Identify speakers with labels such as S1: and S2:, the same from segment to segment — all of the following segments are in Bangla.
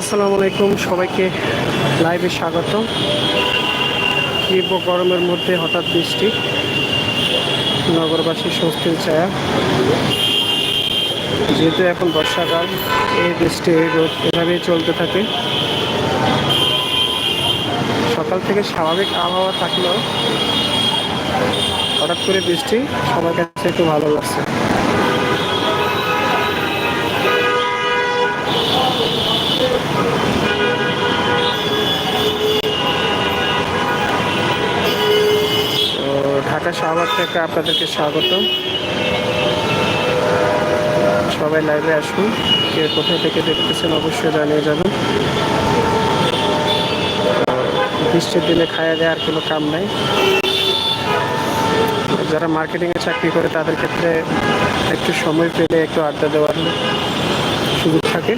S1: আসসালামু আলাইকুম, সবাইকে লাইভে স্বাগত তীব্র গরমের মধ্যে হঠাৎ বৃষ্টি, নগরবাসী স্বস্তির ছায়া। যেহেতু এখন বর্ষাকাল, এই বৃষ্টি রোদ এভাবেই চলতে থাকে। সকাল থেকে স্বাভাবিক আবহাওয়া থাকলেও হঠাৎ করে বৃষ্টি সবার কাছে একটু ভালো লাগছে তো ঢাকা শাহবাগ থেকে আপনাদেরকে স্বাগত। সবাই লাইভে আসুন, কে কোথায় থেকে দেখতেছেন অবশ্যই জানিয়ে যাবেন বৃষ্টির দিনে খাওয়া দেওয়ার কোনো কাম নাই। যারা মার্কেটিংয়ে চাকরি করে, তাদের ক্ষেত্রে একটু সময় পেলে একটু আড্ডা দেওয়ার সুযোগ থাকে।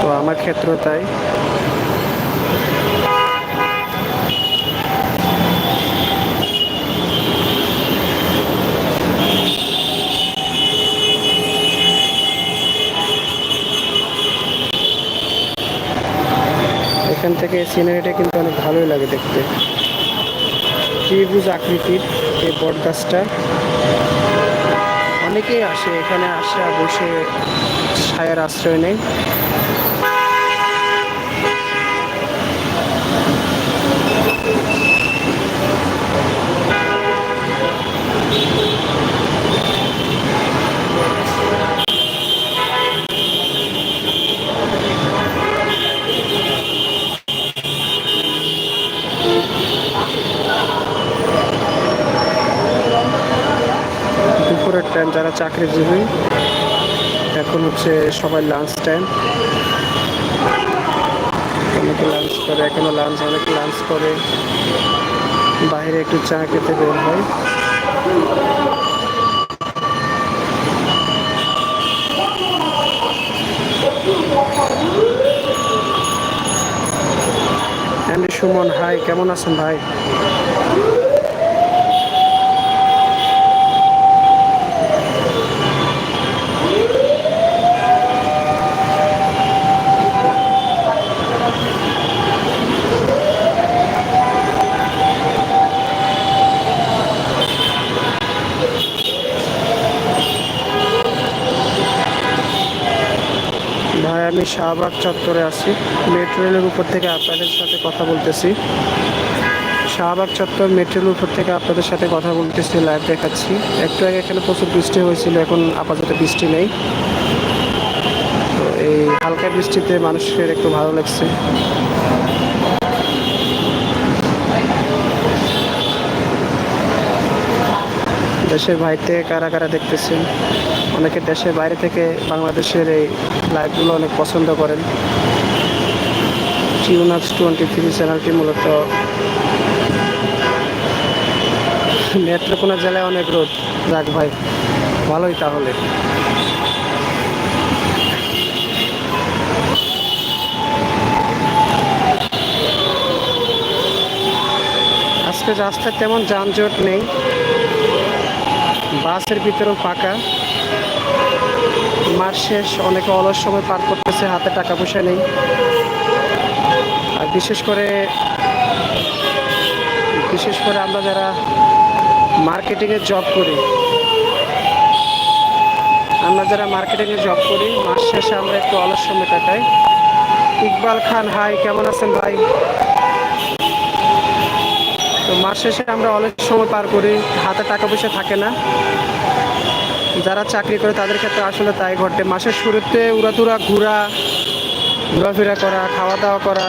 S1: তো আমার ক্ষেত্রেও তাই। থেকে সিনারিটা কিন্তু অনেক ভালোই লাগে দেখতে। ত্রিভুজ আকৃতির এই বট গাছটা অনেকেই আসে এখানে আসে বসে ছায়ার আশ্রয় নেয়। টাইম যারা চাকরিজীবী। এখন হচ্ছে সবাই লাঞ্চ টাইম অনেকে লাঞ্চ করে, এখনও লাঞ্চ অনেকে লাঞ্চ করে। বাইরে একটু চা খেতে বের হয়। সুমন হাই কেমন আছেন ভাই? আমি শাহবাগ চত্বরে আছি। মেট্রো রেলের উপর থেকে আপনাদের সাথে কথা বলতেছি। শাহবাগ চত্বর মেট্রো রেলের উপর থেকে আপনাদের সাথে কথা বলতেছি লাইভ দেখাচ্ছি। একটু আগে এখানে প্রচুর বৃষ্টি হয়েছিল, এখন আপাতত বৃষ্টি নেই। তো এই হালকা বৃষ্টিতে মানুষের একটু ভালো লাগছে। দেশের থেকে কারা কারা দেখতেছেন? অনেকে দেশের বাইরে থেকে বাংলাদেশের এই লাইভগুলো অনেক পছন্দ করেন। টিউনাক্স টোয়েন্টি থ্রি চ্যানেলটি মূলত নেত্রকোনা জেলায় অনেক রোদ। যাক ভাই, ভালোই তাহলে। আজকে রাস্তায় তেমন যানজট নেই। বাসের ভিতরেও ফাঁকা। মাস শেষ অনেকে অলস সময় পার করতেছে, হাতে টাকা পয়সা নেই। আর বিশেষ করে বিশেষ করে আমরা যারা মার্কেটিংয়ে জব করি, আমরা যারা মার্কেটিংয়ে জব করি, মাস শেষে আমরা একটু অলস সময় কাটাই। ইকবাল খান, হাই, কেমন আছেন ভাই? তো মাস শেষে আমরা অনেক সময় পার করি, হাতে টাকা পয়সা থাকে না। যারা চাকরি করে তাদের ক্ষেত্রে আসলে তাই ঘটে। মাসের শুরুতে উড়াতুরা ঘোরা, ঘোরাফেরা করা খাওয়া দাওয়া করা।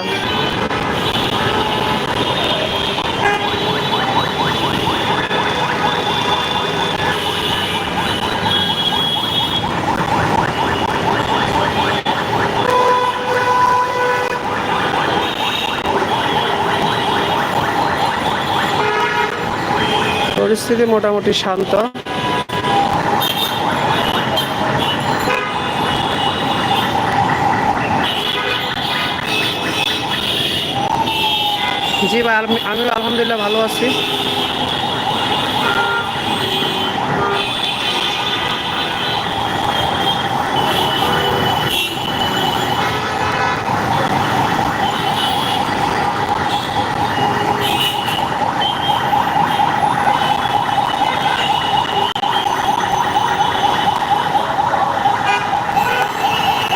S1: পরিস্থিতি মোটামুটি শান্ত। জি ভাই আমি আলহামদুলিল্লাহ ভালো আছি।